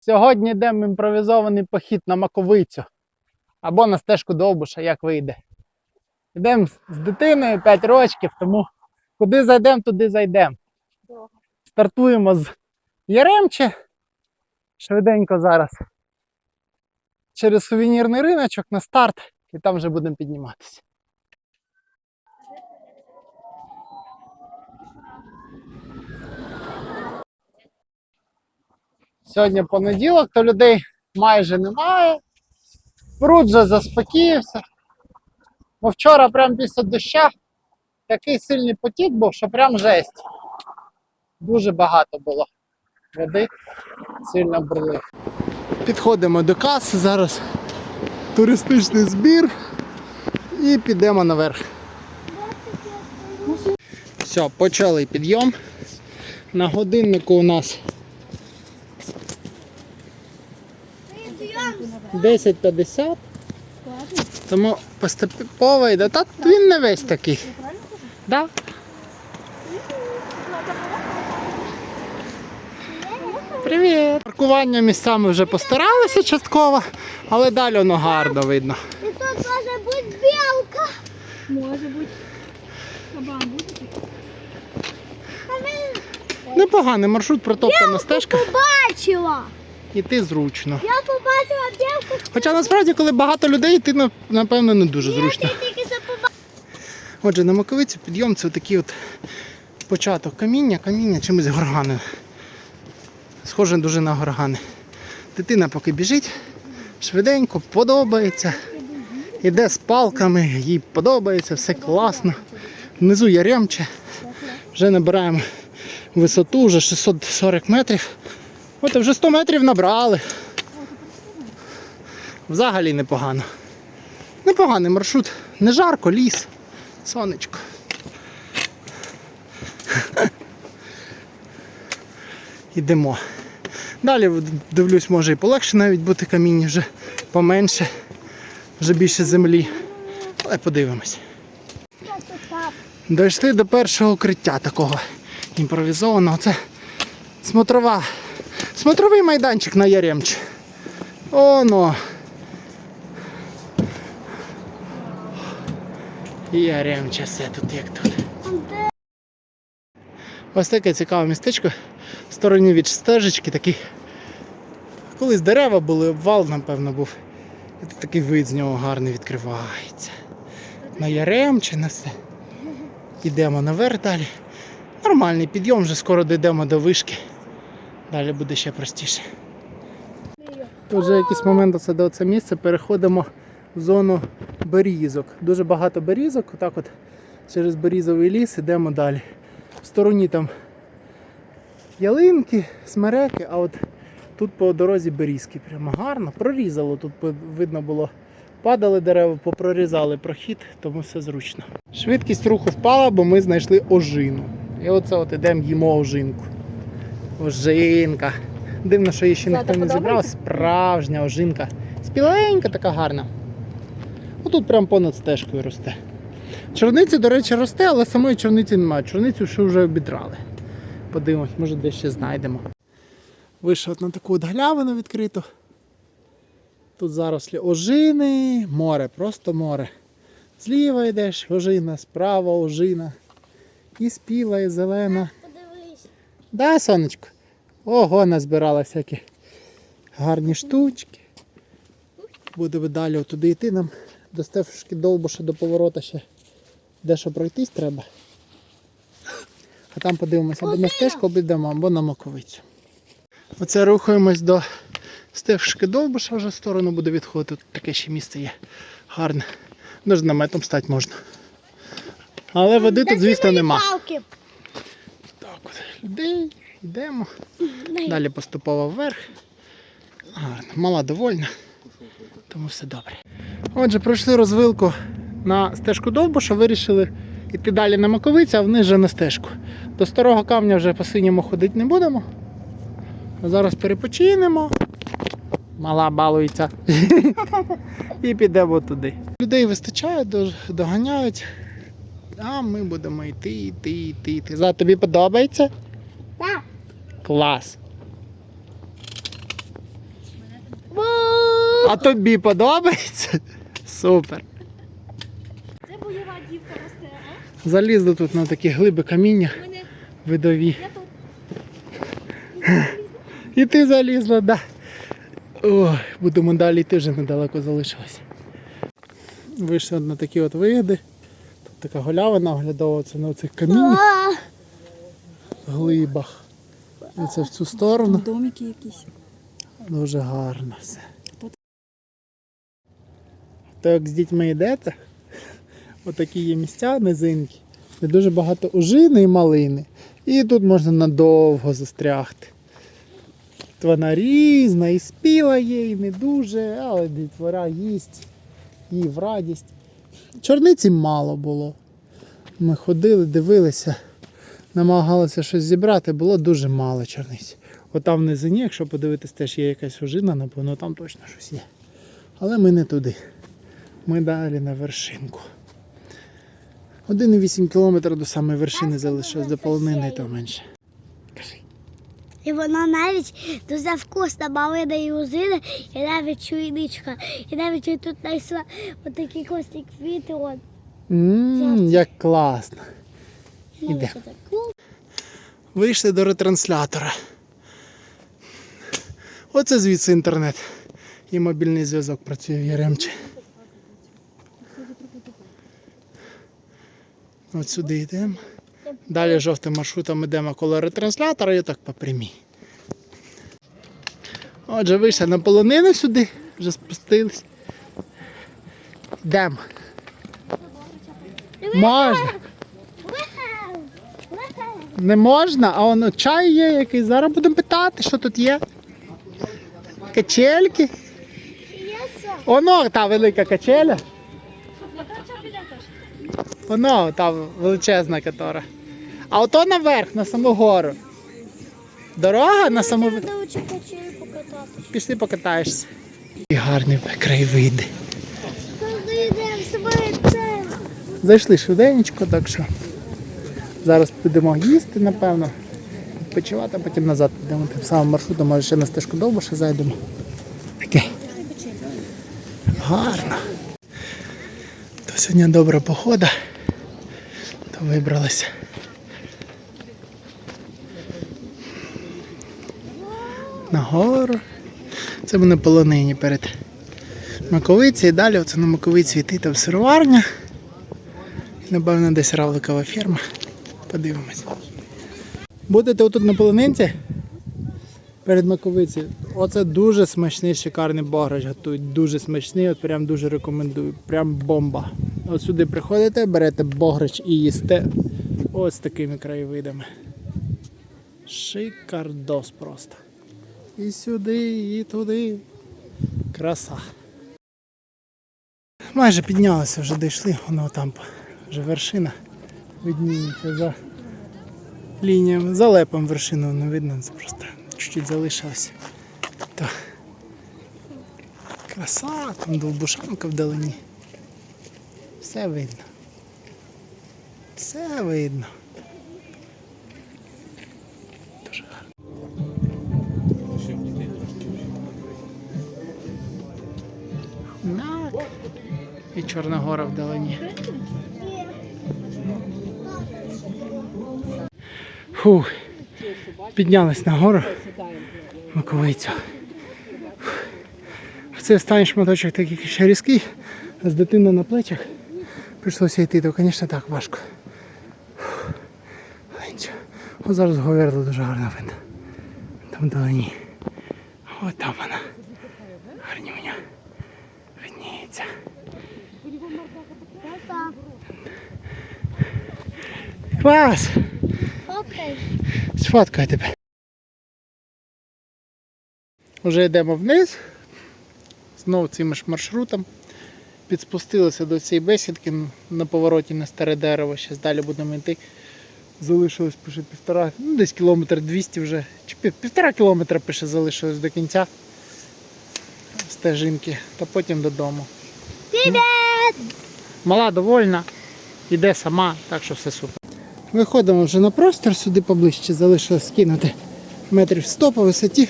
Сьогодні йдемо імпровізований похід на Маковицю або на стежку Довбуша, як вийде. Йдемо з дитиною 5 років, тому куди зайдемо, туди зайдемо. Стартуємо з Яремче. Швиденько зараз. Через сувенірний риночок на старт, і там вже будемо підніматися. Сьогодні понеділок, то людей майже немає. Пруд вже заспокіївся. Бо вчора, прямо після доща, такий сильний потік був, що прям жесть. Дуже багато було води, сильно бурлив. Підходимо до каси зараз. Туристичний збір і підемо наверх. Все, почали підйом. На годиннику у нас 10.50. Тому поступово йде. Та він не весь такий. Да? Привіт! Паркування місцями вже постаралися частково, але далі воно гарно видно. И тут может быть белка. Може бути. Кабан буде? Непоганий маршрут, протоптана стежка, Побачила. Іти зручно. Я побачила белку. Хоча насправді, коли багато людей, йти напевно не дуже зручно. Отже, на Маковиці підйом це такий от початок каміння, каміння чимось горгане. Схоже дуже на горгани. Дитина поки біжить, швиденько, подобається. Іде з палками, їй подобається, все класно. Внизу яремче. Вже набираємо висоту, вже 640 метрів. От вже 100 метрів набрали. Взагалі непогано. Непоганий маршрут. Не жарко, ліс, сонечко. Йдемо. Далі дивлюсь, може і полегше навіть бути каміння вже поменше, вже більше землі. Але подивимось. Дійшли до першого укриття такого імпровізованого. Це смотрова. Смотровий майданчик на Яремчі. Оно. Яремче все тут як тут. Ось таке цікаве містечко. В стороні від стежечки такий. Колись дерева були, обвал, напевно, був. І тут такий вид з нього гарний відкривається. На Яремче, на все. Йдемо наверх далі. Нормальний підйом, вже скоро дійдемо до вишки. Далі буде ще простіше. Вже якийсь момент оце до це місце переходимо в зону берізок. Дуже багато берізок. Отак от через берізовий ліс йдемо далі. В стороні там ялинки, смереки, а от тут по дорозі берізки. Прямо гарно. Прорізало. Тут видно було. Падали дерева, попрорізали прохід, тому все зручно. Швидкість руху впала, бо ми знайшли ожину. І оце от ідемо їмо ожинку. Ожинка. Дивно, що її ще ніхто не зібрав. Справжня ожинка. Спіленька така гарна. Отут прямо понад стежкою росте. Чорниці, до речі, росте, але самої чорниці немає. Чорницю ще вже обідрали. Подивимось, може десь ще знайдемо. Вийшов на таку от галявину відкриту. Тут зарослі ожини, море, просто море. Зліва йдеш, ожина, справа ожина. І спіла, і зелена. Да, сонечко? Ого, назбирала всякі гарні штучки. Будемо далі туди йти нам до стежки довбуша до поворота ще дещо пройтись треба. А там подивимося, або на стежку обійдемо, або на маковицю. Оце рухаємось до стежки довбуша, вже в сторону буде відходити. Тут таке ще місце є гарне. Дуже наметом стати можна. Але води тут, звісно, нема. Палки. От, людей, йдемо. Далі поступово вверх. Гарно, мала довольна, тому все добре. Отже, пройшли розвилку на стежку Довбуша, вирішили йти далі на Маковицю, а вниз вже на стежку. До старого камня вже по синьому ходити не будемо. Зараз перепочинемо. Мала балується. І підемо туди. Людей вистачає, доганяють. А ми будемо йти, йти, йти, йти. За тобі подобається? Так. Клас. А тобі подобається? Супер. Це бойова дівка росте, а? Залізли тут на такі глиби каміння Мене видові. я тут. І ти залізла, да. Ой, будемо далі йти вже недалеко залишилось. Вийшли на такі от виїди. Тут така голявина оглядова, це на цих каміннях, глибах. І це в цю сторону. Домики якісь. Дуже гарно все. То як з дітьми йдете, отакі є місця низинки, де дуже багато ожини і малини. І тут можна надовго застрягти. От Вона різна, і спіла є, і не дуже, але дітвора їсть, їй в радість. Чорниці мало було. Ми ходили, дивилися, намагалися щось зібрати, було дуже мало чорниць. Отам в низині, якщо подивитись, теж є якась ожина, напевно, там точно щось є. Але ми не туди. Ми далі на вершинку. 1,8 кілометр до самої вершини залишилось до полонини і то менше. І вона навіть дуже вкусна, малина і узина, і навіть чуйничка. І навіть я тут знайшла отакі кості квіти. От. Ммм, як класно. Іде. Вийшли до ретранслятора. Оце звідси інтернет. І мобільний зв'язок працює в Яремчі. От сюди йдемо. Далі жовтим маршрутом йдемо коло ретранслятора і так по прямій. Отже, вийшли на полонину сюди, вже спустились. Йдемо. Можна. Не можна, а воно чай є якийсь. Зараз будемо питати, що тут є. Качельки. Воно та велика качеля. Воно та величезна котора. А ото наверх, на саму гору. Дорога на саму. Пішли покатаєшся. І гарні краєвиди. Зайшли швиденько, так що зараз підемо їсти, напевно. Відпочивати, а потім назад підемо тим самим маршрутом, може ще на стежку довбуша зайдемо. Таке. Гарно. То сьогодні добра погода, то вибралися. Гору. Це ми на полонині перед Маковиці і далі оце на Маковиці йти там сироварня. Напевно, десь равликова ферма. Подивимось. Будете отут на полонинці перед Маковиці. Оце дуже смачний, шикарний бограч готують. Дуже смачний, от прям дуже рекомендую. Прям бомба. От сюди приходите, берете бограч і їсте. Ось такими краєвидами. Шикардос просто. І сюди, і туди. Краса. Майже піднялися, вже дійшли, воно там вже вершина видніється за лініями. За лепом вершину не видно, це просто чуть-чуть залишилось. То краса, там довбушанка вдалині. Все видно. Все видно. І Чорна гора вдалині. Фух. Піднялись на гору. Маковицю. Це останній шматочок такий ще різкий, а з дитиною на плечах прийшлося йти, то, звісно, так важко. О, зараз говерло дуже гарно видно. Там вдалині. О, там вона. Гарнюня. Видніється. Клас! Окей. Сфоткаю тебе. Вже йдемо вниз. Знову цим ж маршрутом. Підспустилися до цієї бесідки на повороті на старе дерево. Зараз далі будемо йти. Залишилось пише півтора, ну десь кілометр 200 вже. Чи пів- півтора кілометра пише залишилось до кінця стежинки, та потім додому. Привіт! Мала довольна, іде сама, так що все супер. Виходимо вже на простір, сюди поближче залишилось скинути метрів 100 по висоті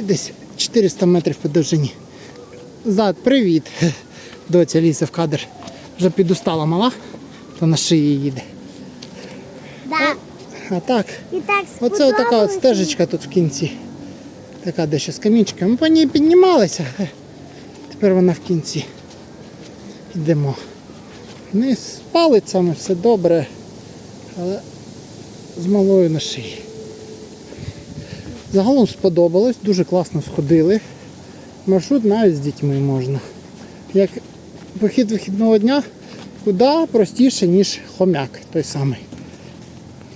і десь 400 метрів по довжині. Зад, привіт. Доця лізе в кадр. Вже підустала мала, то на шиї їде. Да. А так, І так оце така от стежечка тут в кінці. Така дещо з камінчика. Ми по ній піднімалися. Тепер вона в кінці. Йдемо. Вниз з палицями все добре, але з малою на шиї. Загалом сподобалось, дуже класно сходили. Маршрут навіть з дітьми можна. Як похід вихідного дня куди простіше, ніж хомяк той самий.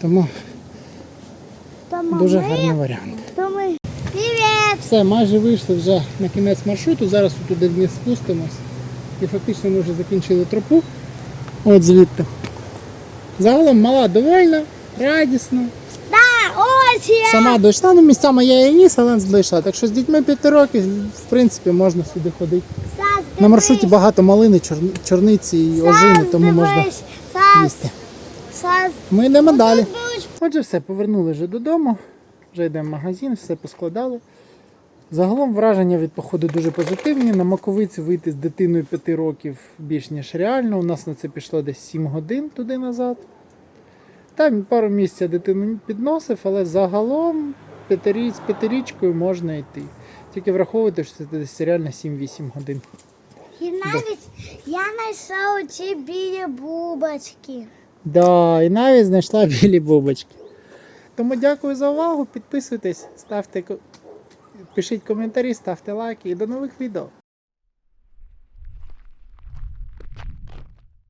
Тому дуже гарний варіант. Привіт! Все, майже вийшли вже на кінець маршруту. Зараз туди вниз спустимось. І фактично ми вже закінчили тропу. От звідти. Загалом мала довольна, радісна. Да, ось я! Сама дійшла, ну місцями я її ніс, але дійшла. Так що з дітьми 5 років, в принципі, можна сюди ходити. Сас, На маршруті багато малини, чор- чорниці і ожини, тому можна. Їсти. Ми йдемо далі. Отже, все, повернули вже додому. Вже йдемо в магазин, все поскладали. Загалом враження від походу дуже позитивні. На маковиці вийти з дитиною 5 років більш ніж реально. У нас на це пішло десь 7 годин туди назад. Там пару місць я дитину підносив, але загалом з п'ятирічкою можна йти. Тільки враховуйте, що це десь реально 7-8 годин. І навіть я знайшла оці білі бубочки. Да, і навіть знайшла білі бубочки. Тому дякую за увагу. Підписуйтесь, ставте, пишіть коментарі, ставте лайки і до нових відео.